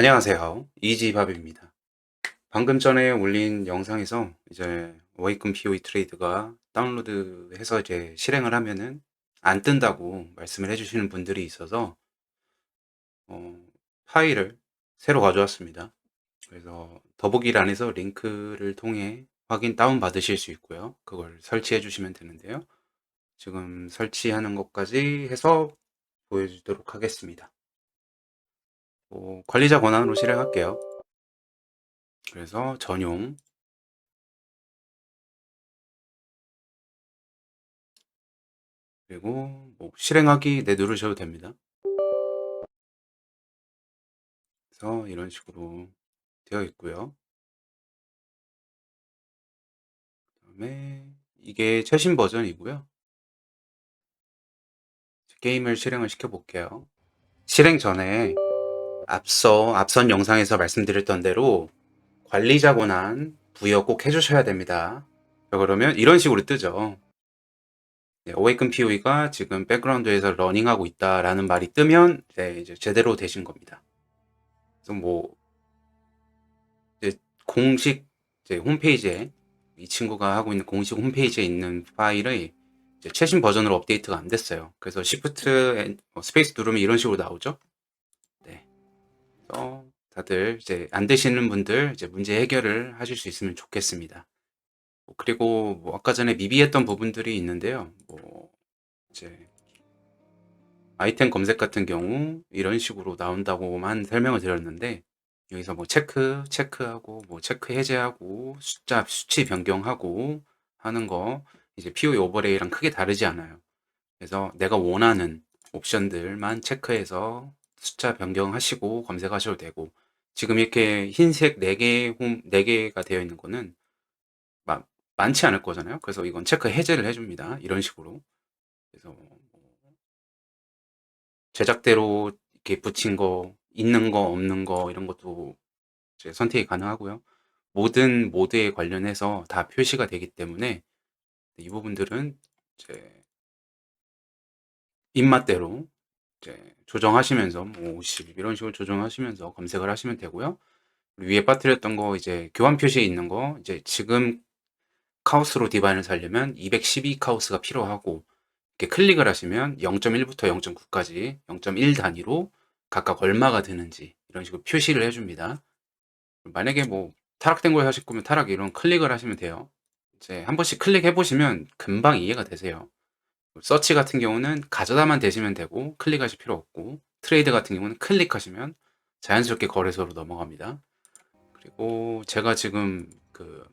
안녕하세요. 이지밥입니다. 방금 전에 올린 영상에서 이제 워이금 POE 트레이드가 다운로드해서 이제 실행을 하면은 안 뜬다고 말씀을 해주시는 분들이 있어서 어, 파일을 새로 가져왔습니다. 그래서 더보기란에서 링크를 통해 확인 다운 받으실 수 있고요. 그걸 설치해 주시면 되는데요. 지금 설치하는 것까지 해서 보여주도록 하겠습니다. 어, 관리자 권한으로 실행할게요. 그래서 전용 그리고 뭐 실행하기 네 누르셔도 됩니다. 그래서 이런 식으로 되어 있고요. 그다음에 이게 최신 버전이고요. 게임을 실행을 시켜 볼게요. 실행 전에 앞서 앞선 영상에서 말씀드렸던 대로 관리자 권한 부여 꼭 해주셔야 됩니다. 자, 그러면 이런 식으로 뜨죠. 네, Awaken POE가 지금 백그라운드에서 러닝하고 있다라는 말이 뜨면 네, 이제 제대로 되신 겁니다. 그래서 뭐 이제 공식 이제 홈페이지에 이 친구가 하고 있는 공식 홈페이지에 있는 파일의 최신 버전으로 업데이트가 안 됐어요. 그래서 Shift 앤- 어, 스페이스 누르면 이런 식으로 나오죠. 다들 이제 안 되시는 분들 이제 문제 해결을 하실 수 있으면 좋겠습니다. 뭐 그리고 뭐 아까 전에 미비했던 부분들이 있는데요. 뭐 이제 아이템 검색 같은 경우 이런 식으로 나온다고만 설명을 드렸는데 여기서 뭐 체크 체크하고 뭐 체크 해제하고 숫자 수치 변경하고 하는 거 이제 POE 오버레이랑 크게 다르지 않아요. 그래서 내가 원하는 옵션들만 체크해서 숫자 변경하시고 검색하셔도 되고 지금 이렇게 흰색 4개 홈 4개가 되어 있는 거는 마, 많지 않을 거잖아요. 그래서 이건 체크 해제를 해줍니다. 이런 식으로. 그래서 뭐 제작대로 이렇게 붙인 거, 있는 거, 없는 거 이런 것도 이제 선택이 가능하고요. 모든 모드에 관련해서 다 표시가 되기 때문에 이 부분들은 이제 입맛대로 이제 조정하시면서 뭐 50 이런 식으로 조정하시면서 검색을 하시면 되고요. 위에 빠뜨렸던 거 이제 교환 표시에 있는 거 이제 지금 카오스로 디바인을 살려면 212 카오스가 필요하고 이렇게 클릭을 하시면 0.1부터 0.9까지 0.1 단위로 각각 얼마가 드는지 이런 식으로 표시를 해줍니다. 만약에 뭐 타락된 걸 하실 거면 타락 이런 클릭을 하시면 돼요. 이제 한 번씩 클릭해 보시면 금방 이해가 되세요. 서치 같은 경우는 가져다만 대시면 되고 클릭하실 필요 없고 트레이드 같은 경우는 클릭하시면 자연스럽게 거래소로 넘어갑니다. 그리고 제가 지금 그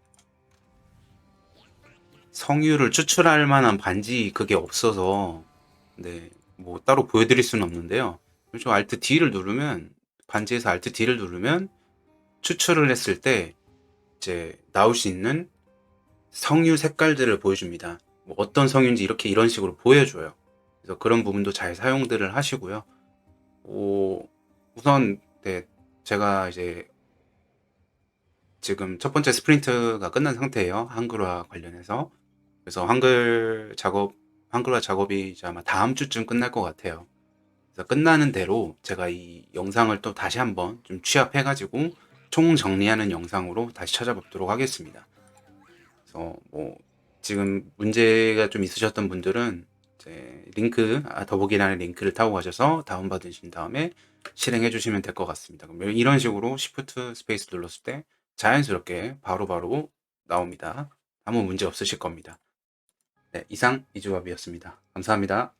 성유를 추출할 만한 반지 그게 없어서 네, 뭐 따로 보여드릴 수는 없는데요. 그렇죠. Alt D를 누르면 반지에서 Alt D를 누르면 추출을 했을 때 이제 나올 수 있는 성유 색깔들을 보여줍니다. 뭐 어떤 성유인지 이렇게 이런 식으로 보여줘요. 그래서 그런 부분도 잘 사용들을 하시고요. 오, 우선 네, 제가 이제 지금 첫 번째 스프린트가 끝난 상태예요. 한글화 관련해서. 그래서 한글 작업, 한글화 작업이 이제 아마 다음 주쯤 끝날 것 같아요. 그래서 끝나는 대로 제가 이 영상을 또 다시 한번 좀 취합해가지고 총 정리하는 영상으로 다시 찾아뵙도록 하겠습니다. 그래서 뭐 지금 문제가 좀 있으셨던 분들은 이제 링크 아, 더보기란의 링크를 타고 가셔서 다운 받으신 다음에 실행해 주시면 될 것 같습니다. 그럼 이런 식으로 Shift 스페이스 눌렀을 때 자연스럽게 바로바로 나옵니다. 아무 문제 없으실 겁니다. 네, 이상 이주밥이었습니다. 감사합니다.